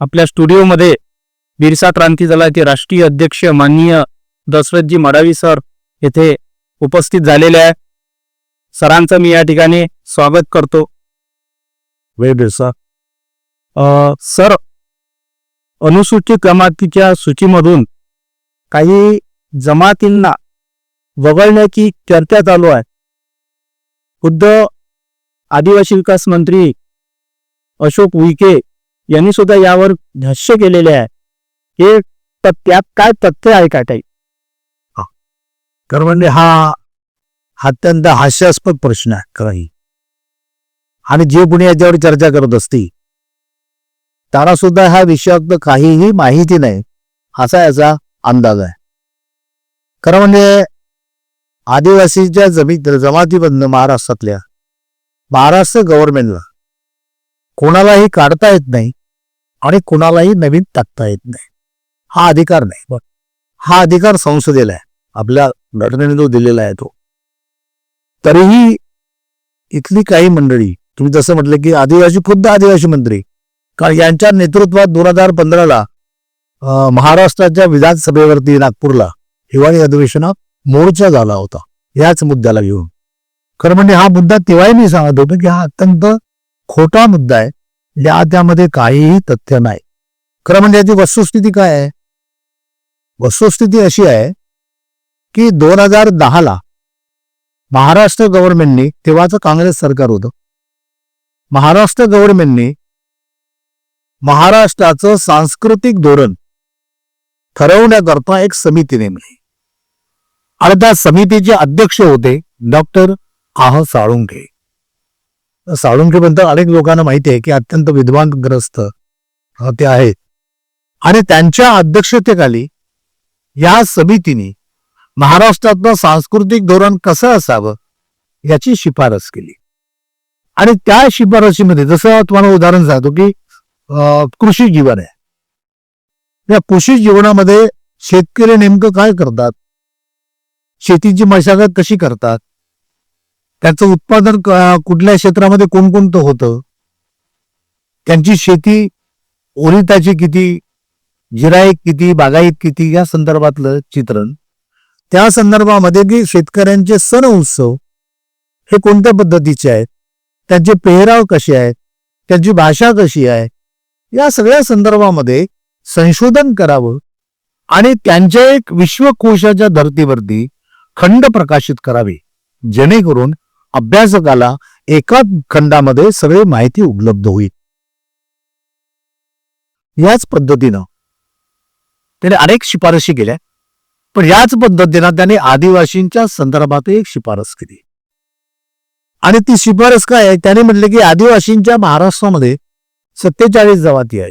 आपल्या स्टुडिओमध्ये बिरसा क्रांती दलाचे राष्ट्रीय अध्यक्ष माननीय दशरथजी मडावी सर येथे उपस्थित झालेले आहे. सरांचं मी या ठिकाणी स्वागत करतो. वेळ बिरसा. अ, सर अनुसूचित जमातीच्या सूचीमधून काही जमातींना वगळण्याची चर्चा चालू आहे. खुद्द आदिवासी विकास मंत्री अशोक उईके यांनी सुद्धा यावर भाष्य केलेले आहे. हे त्यात काय तथ्य आहे का काही खरं म्हणजे हा अत्यंत हास्यास्पद प्रश्न आहे खरंही आणि जे कुणी याच्यावर चर्चा करत असती त्यांना सुद्धा ह्या विषयात काहीही माहिती नाही असा याचा अंदाज आहे. खरं म्हणजे आदिवासीच्या जमी जमातीमधनं महाराष्ट्रातल्या महाराष्ट्र गव्हर्नमेंटला कोणालाही काढता येत नाही आणि कोणालाही नवीन टाकता येत नाही. हा अधिकार नाही. हा अधिकार संसदेला आहे. आपल्या घटनेने जो दिलेला आहे तो. तरीही इथली काही मंडळी तुम्ही जसं म्हटलं की आदिवासी खुद्द आदिवासी मंत्री कारण यांच्या नेतृत्वात दोन हजार पंधराला महाराष्ट्राच्या विधानसभेवरती नागपूरला हिवाळी अधिवेशनात मोर्चा झाला होता. याच मुद्द्याला घेऊन. खरं म्हणजे हा मुद्दा तेव्हाही मी सांगत होतो की हा अत्यंत खोटा मुद्दा आहे. या त्यामध्ये काहीही तथ्य नाही. खरं म्हणजे याची वस्तुस्थिती काय आहे? वस्तुस्थिती अशी आहे की दोन हजार दहाला महाराष्ट्र गव्हर्नमेंटने तेव्हाचं काँग्रेस सरकार होतं महाराष्ट्र गव्हर्नमेंटने महाराष्ट्राचं सांस्कृतिक धोरण ठरवण्याकरता एक समिती नेमली. आणि त्या समितीचे अध्यक्ष होते डॉक्टर आह साळुंखे. साळुंखेबद्दल अनेक लोकांना माहिती आहे की अत्यंत विद्वानग्रस्त ते आहेत. आणि त्यांच्या अध्यक्षतेखाली या समितीने महाराष्ट्रातलं सांस्कृतिक धोरण कसं असावं याची शिफारस केली. आणि त्या शिफारशीमध्ये जसं तुम्हाला उदाहरण सांगतो की अं, कृषी जीवन आहे. या कृषी जीवनामध्ये शेतकरी नेमकं काय करतात? शेतीची मशागत कशी करतात? त्याचं उत्पादन कुठल्या क्षेत्रामध्ये कोणकोणतं होतं? त्यांची शेती ओरिताची किती? जिराईत किती? बागायत किती? या संदर्भातलं चित्रण. त्या संदर्भामध्ये की शेतकऱ्यांचे सण उत्सव हे कोणत्या पद्धतीचे आहेत? त्यांचे पेहराव कसे आहेत? त्यांची भाषा कशी आहे? या सगळ्या संदर्भामध्ये संशोधन करावं आणि त्यांच्या एक विश्वकोशाच्या धर्तीवरती खंड प्रकाशित करावे जेणेकरून अभ्यासकाला एका खंडामध्ये सगळी माहिती उपलब्ध होईल. याच पद्धतीनं त्याने अनेक शिफारशी केल्या. पण याच पद्धतीनं त्याने आदिवासींच्या संदर्भात एक शिफारस केली. आणि ती शिफारस काय आहे? त्याने म्हटलं की आदिवासींच्या महाराष्ट्रामध्ये सत्तेचाळीस जमाती आहे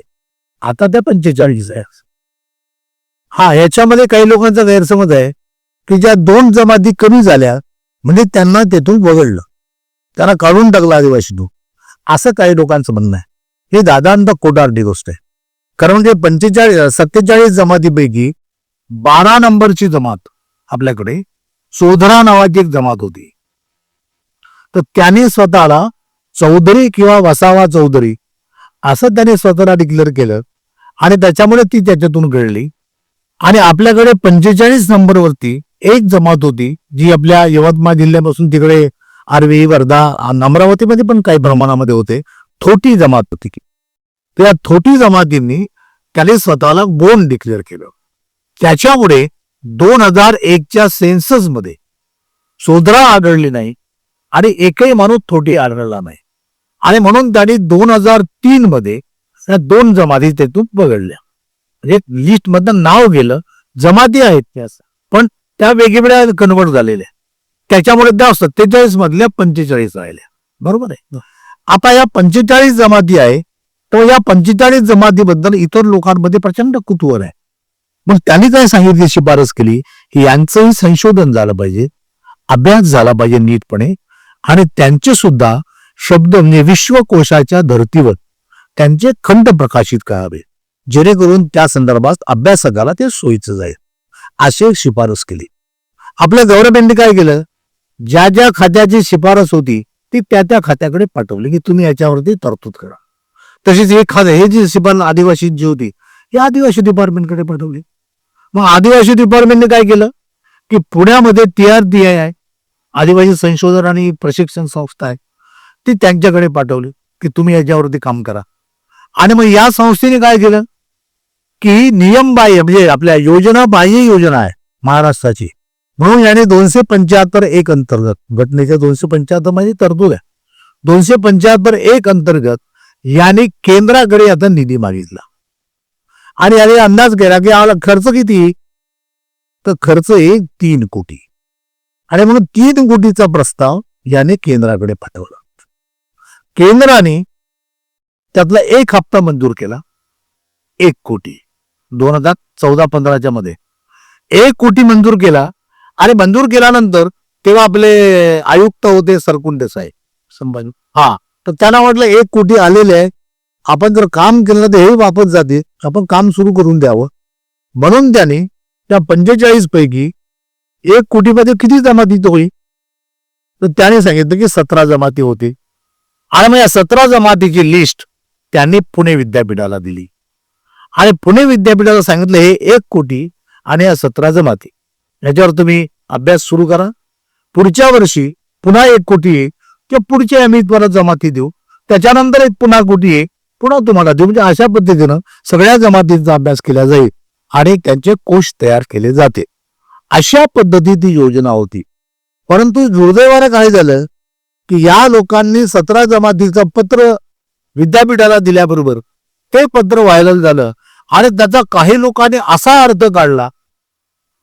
आता त्या पंचेचाळीस आहे हा याच्यामध्ये काही लोकांचा गैरसमज आहे की ज्या दोन जमाती कमी झाल्या म्हणजे त्यांना तेथून वगळलं. त्यांना काढून टाकलं आदिवासीतून असं काही लोकांचं म्हणणं आहे. हे दादांत कोटारडी गोष्ट आहे. कारण जे म्हणजे पंचेचाळीस सत्तेचाळीस जमातीपैकी बारा नंबरची जमात आपल्याकडे सोधरा नावाची एक जमात होती. तर त्याने स्वतःला चौधरी किंवा वसावा चौधरी असं त्याने स्वतःला डिक्लेअर केलं आणि त्याच्यामुळे ती त्याच्यातून घडली. आणि आपल्याकडे पंचेचाळीस नंबरवरती एक जमात होती जी आपल्या यवतमाळ जिल्ह्यापासून तिकडे आर्वी वर्धा अमरावतीमध्ये पण काही प्रमाणामध्ये होते. थोटी जमात होती तर या थोटी जमातींनी त्याने स्वतःला गोंड डिक्लेअर केलं. त्याच्यामुळे दोन हजार एकच्या सेन्ससमध्ये आढळली नाही आणि एकही माणूस थोटी आढळला नाही. आणि म्हणून त्यांनी दोन हजार तीन मध्ये या दोन जमाती तेथून वगळल्या म्हणजे लिस्ट मधनं नाव गेलं. जमाती आहेत त्या. असं त्या वेगवेगळ्या कन्वर्ट झालेल्या त्याच्यामुळे त्या सत्तेचाळीस मधल्या पंचेचाळीस राहिल्या. बरोबर आहे? आता या पंचेचाळीस जमाती आहे तर या पंचेचाळीस जमातीबद्दल इतर लोकांमध्ये प्रचंड कुतूहल आहे. मग त्यांनी काय सांगितली शिफारस केली? की यांचंही संशोधन झालं पाहिजे अभ्यास झाला पाहिजे नीटपणे आणि त्यांचे सुद्धा शब्द म्हणजे विश्वकोशाच्या धर्तीवर त्यांचे खंड प्रकाशित करावे. जेणेकरून त्या संदर्भात अभ्यासकाला ते सोयीचं जाईल. अशी एक शिफारस केली. आपल्या गव्हर्नमेंटने काय केलं? ज्या ज्या खात्याची शिफारस होती ती त्या त्या खात्याकडे पाठवली की तुम्ही याच्यावरती तरतूद करा. तशीच हे खात हे जी शिफारस आदिवासी जी होती ही आदिवासी डिपार्टमेंटकडे पाठवली. मग आदिवासी डिपार्टमेंटने काय केलं? की पुण्यामध्ये टी आर टी आय आहे आदिवासी संशोधन आणि प्रशिक्षण संस्था आहे ती त्यांच्याकडे पाठवली की तुम्ही याच्यावरती काम करा. आणि मग या संस्थेने काय केलं? की नियम बाह्य म्हणजे आपल्या योजना बाह्य योजना आहे महाराष्ट्राची. म्हणून याने दोनशे पंच्याहत्तर एक अंतर्गत घटनेच्या दोनशे पंच्याहत्तरमध्ये तरतूद आहे. दोनशे पंच्याहत्तर एक अंतर्गत याने केंद्राकडे आता निधी मागितला. आणि याने अंदाज केला की आम्हाला खर्च किती? तर खर्च एक तीन कोटी. आणि म्हणून तीन कोटीचा प्रस्ताव याने केंद्राकडे पाठवला. केंद्राने त्यातला एक हप्ता मंजूर केला. एक कोटी. दोन हजार चौदा पंधराच्या मध्ये. एक कोटी मंजूर केला. आणि मंजूर केल्यानंतर तेव्हा आपले आयुक्त होते सरकुंडे साहेब. संभाजी. हा. तर त्यांना वाटलं एक कोटी आलेले आहे. आपण जर काम केलं तर हे वापस जाते आपण काम सुरू करून द्यावं. म्हणून त्याने त्या पंचेचाळीस पैकी एक कोटीमध्ये किती जमाती होई तर त्याने सांगितलं की सतरा जमाती होती आणि मग या सतरा जमातीची लिस्ट त्यांनी पुणे विद्यापीठाला दिली. आणि पुणे विद्यापीठाला सांगितलं हे एक कोटी आणि या सतरा जमाती याच्यावर तुम्ही अभ्यास सुरू करा. पुढच्या वर्षी पुन्हा एक कोटी आहे किंवा पुढच्या आम्ही तुम्हाला जमाती देऊ. त्याच्यानंतर एक पुन्हा कोटी आहे पुन्हा तुम्हाला देऊ. म्हणजे अशा पद्धतीनं सगळ्या जमातींचा अभ्यास केला जाईल आणि त्यांचे कोश तयार केले जाते. अशा पद्धतीची योजना होती. परंतु दुर्दैवाने काय झालं की या लोकांनी सतरा जमातीचं पत्र विद्यापीठाला दिल्याबरोबर ते पत्र व्हायरल झालं. आणि त्याचा काही लोकांनी असा अर्थ काढला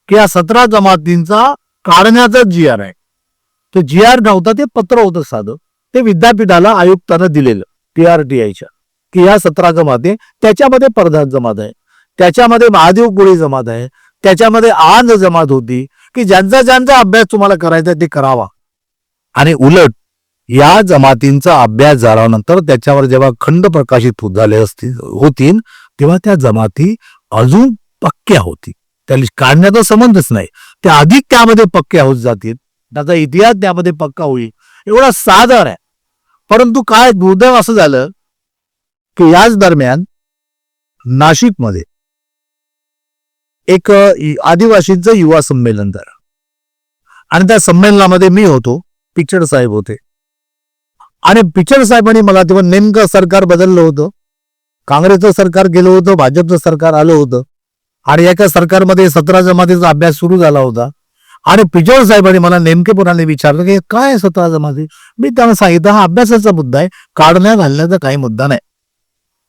की या सतरा जमातींचा काढण्याचा जी आर आहे. तो जी आर नव्हता ते पत्र होतं साधं. ते विद्यापीठाला आयुक्तानं दिलेलं पी आर टी आयच्या की या सतरा जमाती त्याच्यामध्ये प्रधान जमात आहे. त्याच्यामध्ये महादेव कोळी जमात आहे. त्याच्यामध्ये आंध जमात होती की ज्यांचा ज्यांचा अभ्यास तुम्हाला करायचा ते करावा. आणि उलट या जमातींचा अभ्यास झाल्यानंतर त्याच्यावर जेव्हा खंड प्रकाशित झाले असतील होतील तेव्हा त्या जमाती अजून पक्क्या होती. त्या काढण्याचा संबंधच नाही. त्या अधिक त्यामध्ये पक्क्या होत जातील. त्याचा इतिहास त्यामध्ये पक्का होईल. एवढा साधार आहे. परंतु काय दुर्दैव असं झालं की याच दरम्यान नाशिकमध्ये एक आदिवासींचं युवा संमेलन झालं. आणि त्या संमेलनामध्ये मी होतो पिक्चर साहेब होते. आणि पिक्चर साहेबांनी मला तेव्हा नेमकं सरकार बदललं होतं. काँग्रेसचं सरकार गेलं होतं भाजपचं सरकार आलं होतं. आणि एका सरकारमध्ये सतरा जमातीचा अभ्यास सुरू झाला होता. आणि पिजोळ साहेबांनी मला नेमकेपणाने विचारलं की काय सतरा जमाती? मी त्यांना सांगितलं हा अभ्यासाचा मुद्दा आहे. काढण्या घालण्याचा काही मुद्दा नाही.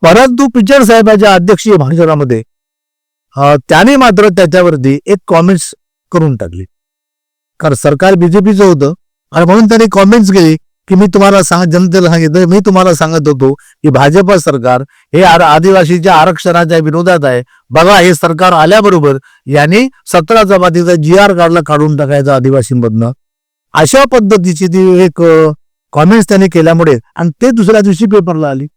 परंतु पिचड साहेबाच्या अध्यक्षीय भाषणामध्ये त्याने मात्र त्याच्यावरती एक कॉमेंट्स करून टाकली. कारण सरकार बीजेपीचं होतं. आणि म्हणून त्यांनी कॉमेंट्स केली. की मी तुम्हाला सांग जनतेला सांगितलं मी तुम्हाला सांगत होतो की भाजप सरकार हे आदिवासीच्या आरक्षणाच्या विरोधात आहे. बघा हे सरकार आल्याबरोबर यांनी सतरा जमातीचा जी आर कार्डला काढून टाकायचा आदिवासींमधनं. अशा पद्धतीची ती एक कॉमेंट्स त्यांनी केल्यामुळे आणि ते दुसऱ्या दिवशी पेपरला आली.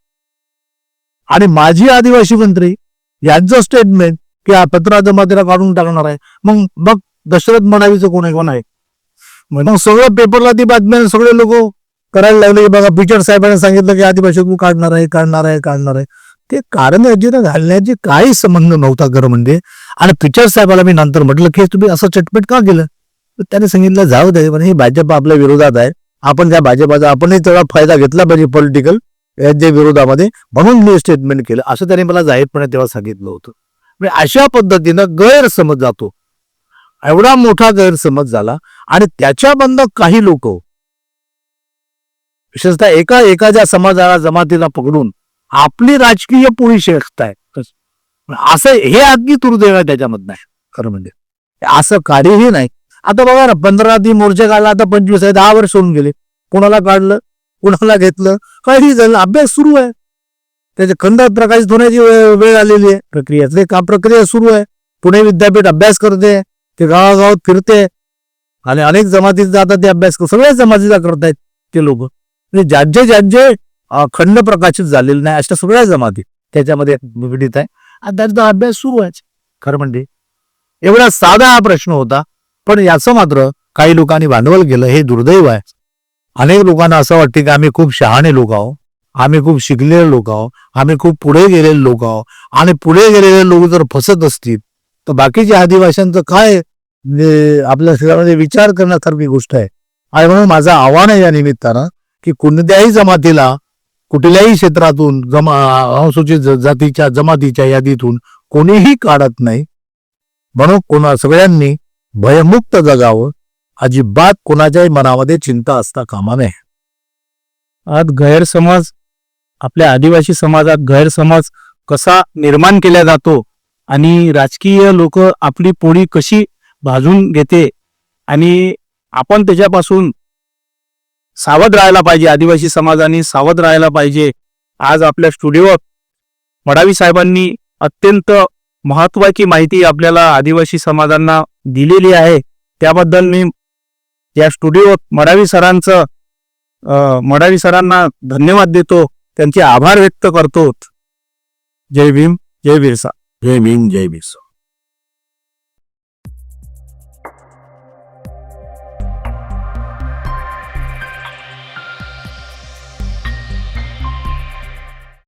आणि माजी आदिवासी मंत्री यांचं स्टेटमेंट की हा सतरा जमातीला काढून टाकणार आहे. मग बघ दशरथ मनावीचं कोण आहे कोण आहे? मग सगळं पेपरला ती बातम्या सगळे लोक करायला लागले की बघा पिचर साहेबांनी सांगितलं की आदिवासी तू काढणार आहे काढणार आहे काढणार आहे. ते कारण अजिना घालण्याचे काही संबंध नव्हता खरं म्हणजे आणि पिचर साहेबाला मी नंतर म्हटलं की तुम्ही असं चटपट का केलं? तर त्याने सांगितलं जाऊ दे पण हे भाजप आपल्या विरोधात आहे. आपण त्या भाजपाचा आपणही तेवढा फायदा घेतला पाहिजे पॉलिटिकल याच्या विरोधामध्ये. म्हणून मी स्टेटमेंट केलं. असं त्याने मला जाहीरपणे तेव्हा सांगितलं होतं. म्हणजे अशा पद्धतीनं गैरसमज जातो. एवढा मोठा गैरसमज झाला. आणि त्याच्याबंद काही लोक विशेषतः एका एखाद्या समाजाला जमातीला पकडून आपली राजकीय पोळी शेकताय. असं हे अगदी दुर्दैव आहे त्याच्यामधनं. आहे खरं म्हणजे. असं कार्यही नाही. आता बघा ना पंधरा ती मोर्चे काढला आता पंचवीस आहे दहा वर्ष होऊन गेले. कोणाला काढलं? कुणाला घेतलं? काही झालं अभ्यास सुरू आहे. त्याचे खंडात प्रकाशित होण्याची वेळ आलेली आहे. प्रक्रिया का प्रक्रिया सुरू आहे. पुणे विद्यापीठ अभ्यास करते ते गावागावात फिरते. आणि अनेक जमातीचा आता ते अभ्यास कर सगळ्या जमातीचा करतायत ते लोक. ज्यांचे ज्यांचे खंड प्रकाशित झालेले नाही अशा सगळ्या जमाती त्याच्यामध्ये निगडीत आहे. आणि त्यांचा अभ्यास सुरू आहे. खरं म्हणजे एवढा साधा हा प्रश्न होता पण याचं मात्र काही लोकांनी भांडवल केलं हे दुर्दैव आहे. अनेक लोकांना असं वाटतं की आम्ही खूप शहाणे लोक आहोत आम्ही खूप शिकलेले लोक आहोत आम्ही खूप पुढे गेलेले लोक आहोत. आणि पुढे गेलेले लोक जर फसत असतील तर बाकीच्या आदिवासींचं काय म्हणजे आपल्या शरीरामध्ये विचार करण्यासारखी गोष्ट आहे. आणि म्हणून माझं आव्हान आहे या निमित्तानं की कोणत्याही जमातीला कुठल्याही क्षेत्रातून जमा अनुसूचित जातीच्या जमातीच्या यादीतून कोणीही काढत नाही. म्हणून कोणा सगळ्यांनी भयमुक्त जगावं. अजिबात कोणाच्याही मनामध्ये चिंता असता कामा नये. आज गैरसमज आपल्या आदिवासी समाजात गैरसमज कसा निर्माण केला जातो आणि राजकीय लोक आपली पोळी कशी भाजून घेते आणि आपण त्याच्यापासून सावध राहायला पाहिजे. आदिवासी समाजाने सावध राहायला पाहिजे. आज आपल्या स्टुडिओत मडावी साहेबांनी अत्यंत महत्वाची माहिती आपल्याला आदिवासी समाजांना दिलेली आहे. त्याबद्दल मी या स्टुडिओत मडावी सरांचं मडावी सरांना धन्यवाद देतो. त्यांचे आभार व्यक्त करतो. जय भीम जय बिरसा. जय भीम जय बिरसा.